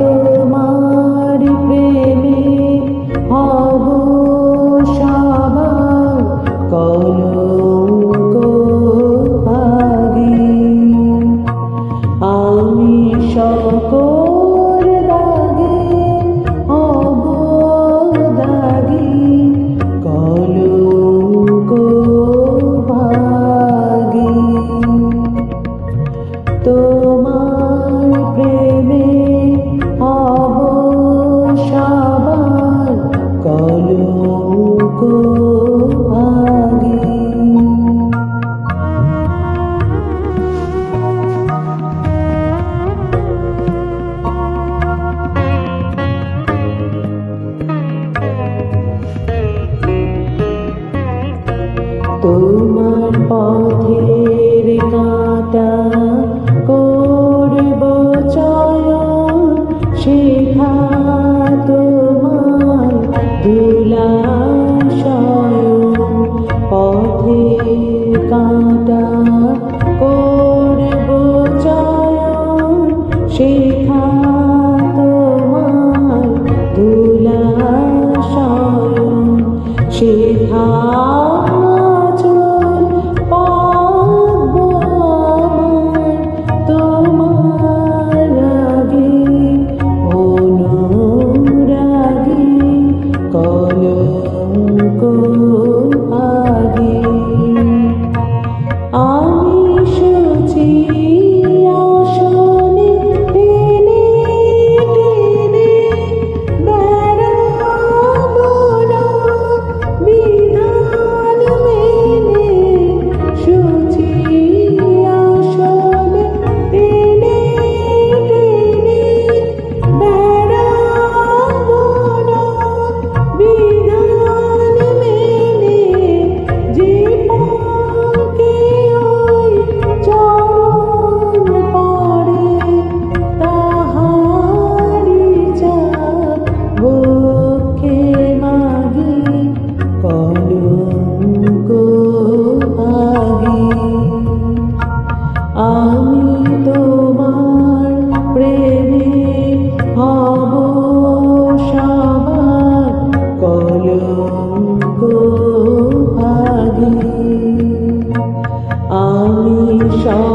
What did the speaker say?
তোমার প্রেমে হব সবার কলঙ্ক ভাগী। আমি সকল তোমার পথে আমি